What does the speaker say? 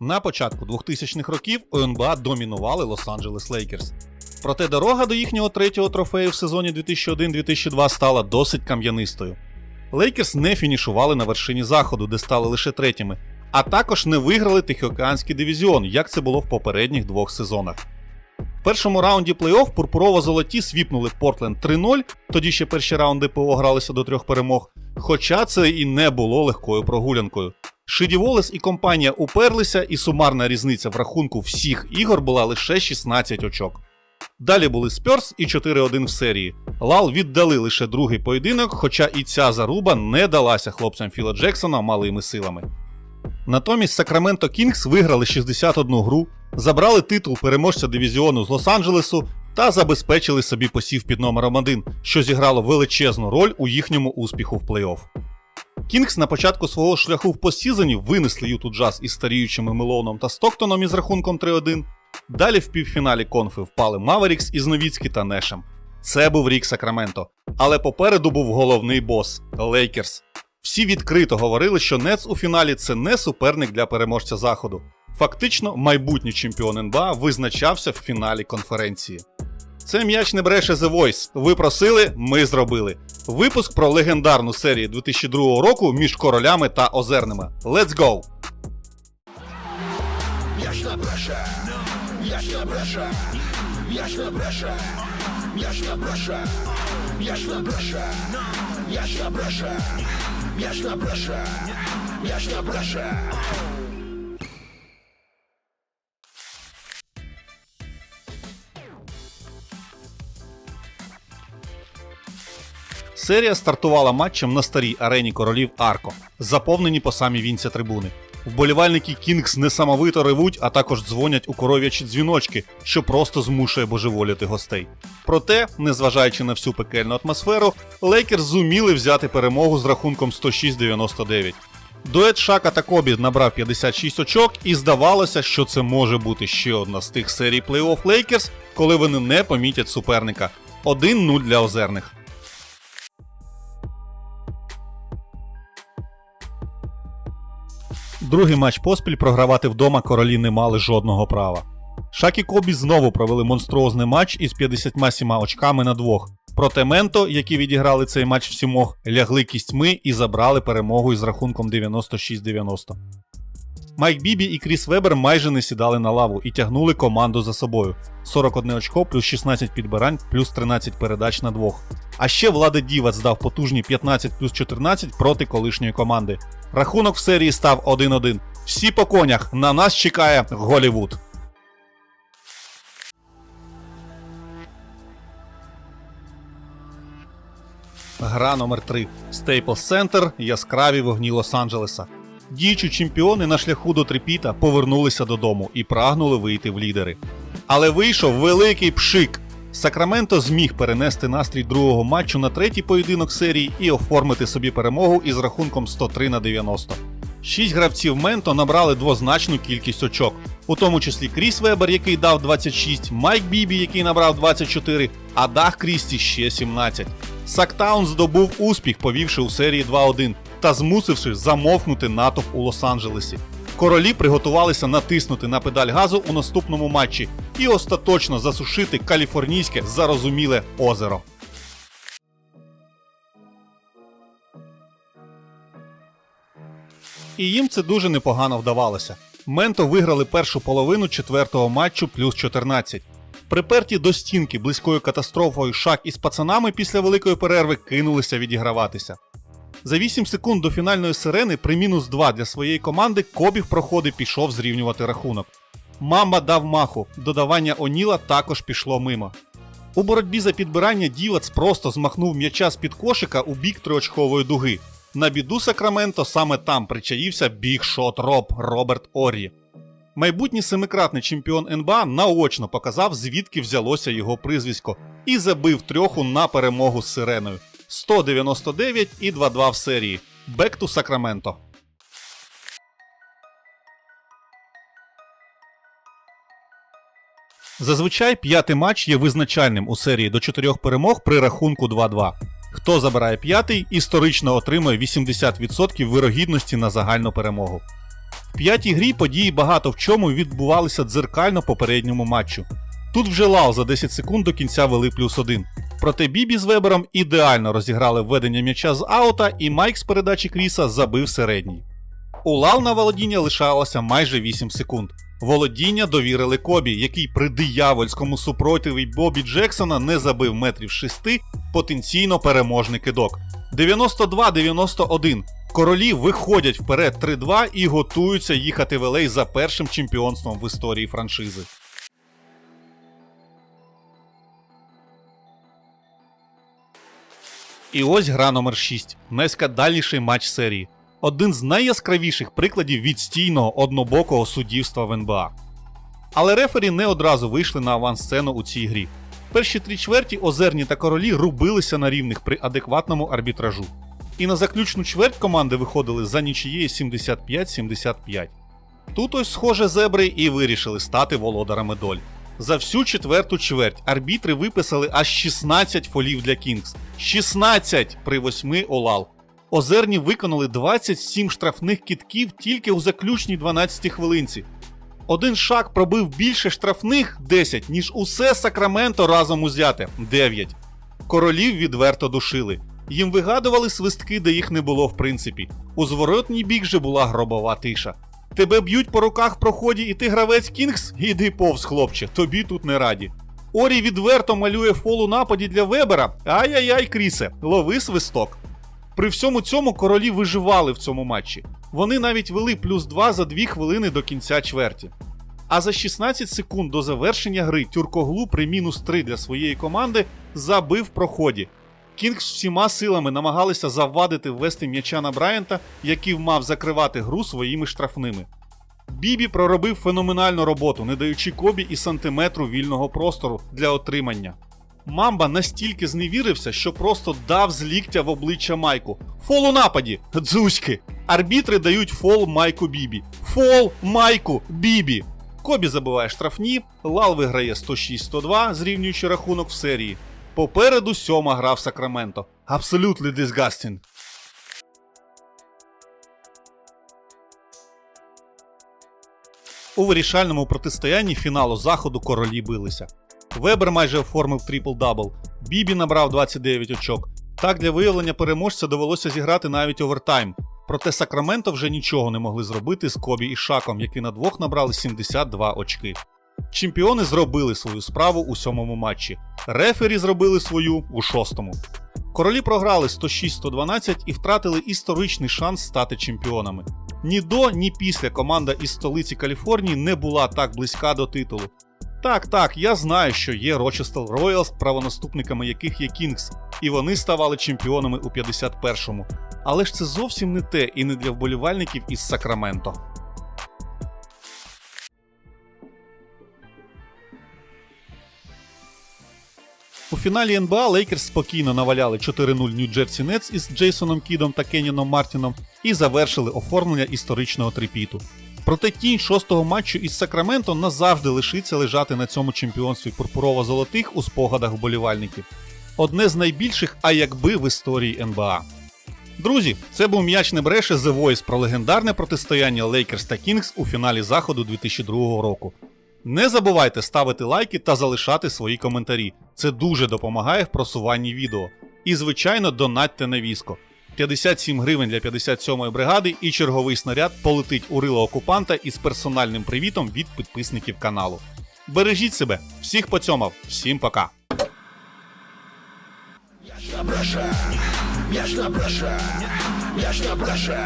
На початку 2000-х років у НБА домінували Лос-Анджелес Лейкерс. Проте дорога до їхнього третього трофею в сезоні 2001-2002 стала досить кам'янистою. Лейкерс не фінішували на вершині заходу, де стали лише третіми, а також не виграли Тихоокеанський дивізіон, як це було в попередніх двох сезонах. В першому раунді плей-офф пурпурово-золоті свіпнули Портленд 3-0, тоді ще перші раунди ПО гралися до трьох перемог, хоча це і не було легкою прогулянкою. Шиді Волес і компанія уперлися, і сумарна різниця в рахунку всіх ігор була лише 16 очок. Далі були Спьорс і 4-1 в серії. Лал віддали лише другий поєдинок, хоча і ця заруба не далася хлопцям Філа Джексона малими силами. Натомість Сакраменто Кінгс виграли 61 гру, забрали титул переможця дивізіону з Лос-Анджелесу та забезпечили собі посів під номером 1, що зіграло величезну роль у їхньому успіху в плей-офф. Кінгс на початку свого шляху в постсізоні винесли Юту Джаз із старіючими Мелоуном та Стоктоном із рахунком 3-1. Далі в півфіналі конфи впали Маверікс із Новіцькі та Нешем. Це був рік Сакраменто. Але попереду був головний бос Лейкерс. Всі відкрито говорили, що Нец у фіналі це не суперник для переможця заходу. Фактично, майбутній чемпіон НБА визначався в фіналі конференції. Це м'яч не бреше The Voice. Ви просили, ми зробили. Випуск про легендарну серію 2002 року між королями та озерними. Let's go! М'яч не бреше, м'яч не бреше, м'яч не бреше, м'яч не бреше, м'яч не бреше, м'яч Серія стартувала матчем на старій арені королів Арко, заповнені по самі вінця трибуни. Вболівальники Кінгс несамовито ревуть, а також дзвонять у коров'ячі дзвіночки, що просто змушує божеволіти гостей. Проте, незважаючи на всю пекельну атмосферу, Лейкерс зуміли взяти перемогу з рахунком 106-99. Дует Шака та Кобі набрав 56 очок, і здавалося, що це може бути ще одна з тих серій плей-офф Лейкерс, коли вони не помітять суперника. 1-0 для озерних. Другий матч поспіль програвати вдома королі не мали жодного права. Шак і Кобі знову провели монструозний матч із 57 очками на двох. Проте Менто, які відіграли цей матч в сімох, лягли кістьми і забрали перемогу із рахунком 96-90. Майк Бібі і Кріс Вебер майже не сідали на лаву і тягнули команду за собою. 41 очко, плюс 16 підбирань, плюс 13 передач на двох. А ще Влади Дівац здав потужні 15 плюс 14 проти колишньої команди. Рахунок в серії став 1-1. Всі по конях. На нас чекає Голівуд. Гра номер 3 Staples Center. Яскраві вогні Лос-Анджелеса. Діючі чемпіони на шляху до трипіта повернулися додому і прагнули вийти в лідери. Але вийшов великий пшик. Сакраменто зміг перенести настрій другого матчу на третій поєдинок серії і оформити собі перемогу із рахунком 103 на 90. Шість гравців Менто набрали двозначну кількість очок, у тому числі Кріс Вебер, який дав 26, Майк Бібі, який набрав 24, а Дах Крісті ще 17. Сактаун здобув успіх, повівши у серії 2-1 та змусивши замовкнути натовп у Лос-Анджелесі. Королі приготувалися натиснути на педаль газу у наступному матчі і остаточно засушити каліфорнійське зарозуміле озеро. І їм це дуже непогано вдавалося. Менто виграли першу половину четвертого матчу плюс 14. Приперті до стінки близькою катастрофою Шак із пацанами після великої перерви кинулися відіграватися. За 8 секунд до фінальної сирени при мінус 2 для своєї команди Кобі в проходи пішов зрівнювати рахунок. Мамба дав маху, додавання Оніла також пішло мимо. У боротьбі за підбирання Дівац просто змахнув м'яча з-під кошика у бік триочкової дуги. На біду Сакраменто саме там причаївся бігшот Роб Роберт Оррі. Майбутній семикратний чемпіон НБА наочно показав, звідки взялося його прізвисько, і забив трьоху на перемогу з сиреною. 199 і 2-2 в серії. Back to Sacramento. Зазвичай п'ятий матч є визначальним у серії до чотирьох перемог при рахунку 2-2. Хто забирає п'ятий, історично отримує 80% вирогідності на загальну перемогу. В п'ятій грі події багато в чому відбувалися дзеркально попередньому матчу. Тут вже Лал за 10 секунд до кінця вели плюс один. Проте Бібі з Вебером ідеально розіграли введення м'яча з аута, і Майк з передачі Кріса забив середній. У Лал на володіння лишалося майже 8 секунд. Володіння довірили Кобі, який при диявольському супротиві Бобі Джексона не забив метрів 6, потенційно переможний кидок. 92-91. Королі виходять вперед 3-2 і готуються їхати в LA за першим чемпіонством в історії франшизи. І ось гра номер 6 найскандальніший матч серії. Один з найяскравіших прикладів відстійного однобокого суддівства в НБА. Але рефері не одразу вийшли на авансцену у цій грі. Перші три чверті озерні та королі рубилися на рівних при адекватному арбітражу. І на заключну чверть команди виходили за нічиєю 75-75. Тут ось, схоже, зебри і вирішили стати володарами доль. За всю четверту чверть арбітри виписали аж 16 фолів для Кінгс. 16 при 8 олал. Озерні виконали 27 штрафних кітків тільки у заключній 12 хвилинці. Один шаг пробив більше штрафних 10, ніж усе Сакраменто разом узяте 9. Королів відверто душили. Їм вигадували свистки, де їх не було в принципі. У зворотній бік же була гробова тиша. Тебе б'ють по руках в проході, і ти гравець Кінгс? Іди повз, хлопче, тобі тут не раді. Орі відверто малює фол у нападі для Вебера. Ай-яй-яй, Крісе, лови свисток. При всьому цьому королі виживали в цьому матчі. Вони навіть вели плюс 2 за 2 хвилини до кінця чверті. А за 16 секунд до завершення гри Тюркоглу при мінус 3 для своєї команди забив проході. Кінгс всіма силами намагалися завадити ввести м'яча на Брайанта, який мав закривати гру своїми штрафними. Бібі проробив феноменальну роботу, не даючи Кобі і сантиметру вільного простору для отримання. Мамба настільки зневірився, що просто дав з ліктя в обличчя Майку. Фол у нападі! Дзуськи! Арбітри дають фол Майку Бібі. Фол Майку Бібі! Кобі забиває штрафні, Лал виграє 106-102, зрівнюючи рахунок в серії. Попереду сьома гра в Сакраменто. Абсолютно disgusting. У вирішальному протистоянні фіналу заходу королі билися. Вебер майже оформив трипл-дабл, Бібі набрав 29 очок. Так для виявлення переможця довелося зіграти навіть овертайм. Проте Сакраменто вже нічого не могли зробити з Кобі і Шаком, які на двох набрали 72 очки. Чемпіони зробили свою справу у сьомому матчі. Рефері зробили свою у шостому. Королі програли 106-112 і втратили історичний шанс стати чемпіонами. Ні до, ні після команда із столиці Каліфорнії не була так близька до титулу. Так, так, я знаю, що є Рочестел Роялс, правонаступниками яких є Кінгс, і вони ставали чемпіонами у 51-му. Але ж це зовсім не те і не для вболівальників із Сакраменто. У фіналі НБА Лейкерс спокійно наваляли 4-0 Нью-Джерсі Нетс із Джейсоном Кідом та Кенніном Мартіном і завершили оформлення історичного трипіту. Проте тінь шостого матчу із Сакраменто назавжди лишиться лежати на цьому чемпіонстві пурпурово-золотих у спогадах вболівальників. Одне з найбільших, а якби в історії НБА. Друзі, це був м'яч не бреше The Voice про легендарне протистояння Лейкерс та Кінгс у фіналі заходу 2002 року. Не забувайте ставити лайки та залишати свої коментарі. Це дуже допомагає в просуванні відео. І, звичайно, донатьте на віско. 57 гривень для 57-ї бригади і черговий снаряд полетить у рило окупанта із персональним привітом від підписників каналу. Бережіть себе, всіх поцьомав, всім пока! Miasto proszę, miasto proszę, miasto proszę,